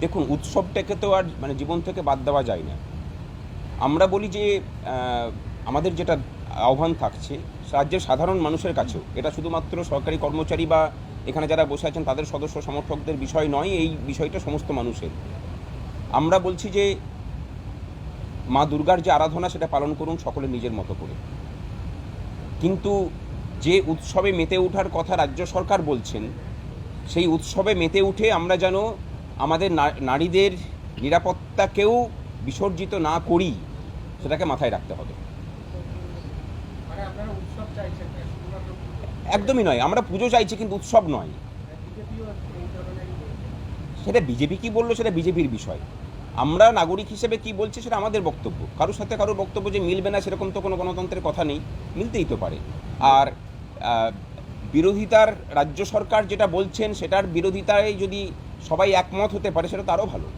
দেখুন, উৎসবটাকে তো আর মানে জীবন থেকে বাদ দেওয়া যায় না। আমরা বলি যে আমাদের যেটা আহ্বান থাকছে রাজ্যের সাধারণ মানুষের কাছেও, এটা শুধুমাত্র সরকারি কর্মচারী বা এখানে যারা বসে আছেন, তাদের সদস্য সমর্থকদের বিষয় নয়, এই বিষয়টা সমস্ত মানুষের। আমরা বলছি যে, মা দুর্গার যে আরাধনা, সেটা পালন করুন সকলে নিজের মতো করে। কিন্তু যে উৎসবে মেতে ওঠার কথা রাজ্য সরকার বলছেন, সেই উৎসবে মেতে উঠে আমরা যেন আমাদের নারীদের নিরাপত্তাকেও বিসর্জিত না করি সেটাকে মাথায় রাখতে হবে। মানে একদমই নয় আমরা পুজো চাইছি কিন্তু উৎসব নয়। সেটা বিজেপি কি বলল সেটা বিজেপির বিষয়। আমরা নাগরিক হিসেবে কি বলছি সেটা আমাদের বক্তব্য। কারোর সাথে কারোর বক্তব্য যে মিলবে না সেরকম তো কোনো গণতন্ত্রের কথা নেই মিলতেই তো পারে। আর বিরোধিতার রাজ্য সরকার যেটা বলছেন সেটার বিরোধিতায় যদি সবাই একমত হতে পারে সেটা তারও ভালো।